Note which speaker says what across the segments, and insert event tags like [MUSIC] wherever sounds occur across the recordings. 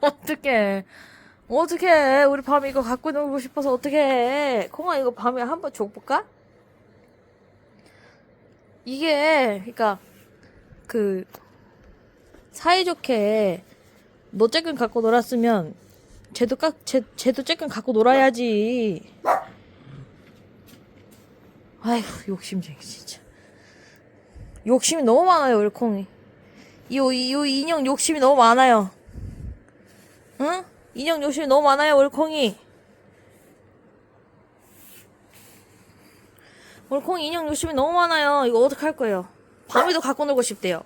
Speaker 1: 어떡해. 어떡해. 우리 밤에 이거 갖고 놀고 싶어서 어떡해. 콩아, 이거 밤에 한번 줘볼까? 이게, 그니까, 그, 사이좋게, 너 쬐끔 갖고 놀았으면, 쟤도 깍, 쟤, 쟤도 쬐끔 갖고 놀아야지. 아휴, 욕심쟁이, 진짜. 욕심이 너무 많아요, 우리 콩이. 이, 이, 이 인형 욕심이 너무 많아요. 응? 인형 욕심이 너무 많아요, 우리 콩이. 우리 콩이 인형 욕심이 너무 많아요. 이거 어떡할 거예요? 밤에도 갖고 놀고 싶대요.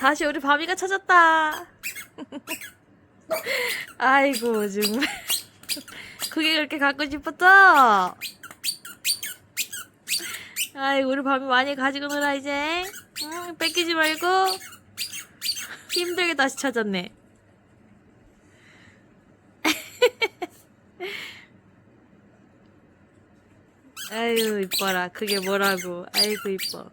Speaker 1: 다시 우리 바비가 찾았다. [LAUGHS] 아이고, 정말. 그게 그렇게 갖고 싶었어? 아이고, 우리 바비 많이 가지고 놀아, 이제. 응, 뺏기지 말고. 힘들게 다시 찾았네. [LAUGHS] 아유, 이뻐라. 그게 뭐라고. 아이고, 이뻐.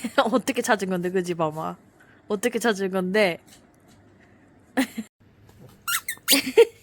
Speaker 1: [LAUGHS] 어떻게 찾은 건데 그지 마마? 어떻게 찾은 건데? [LAUGHS]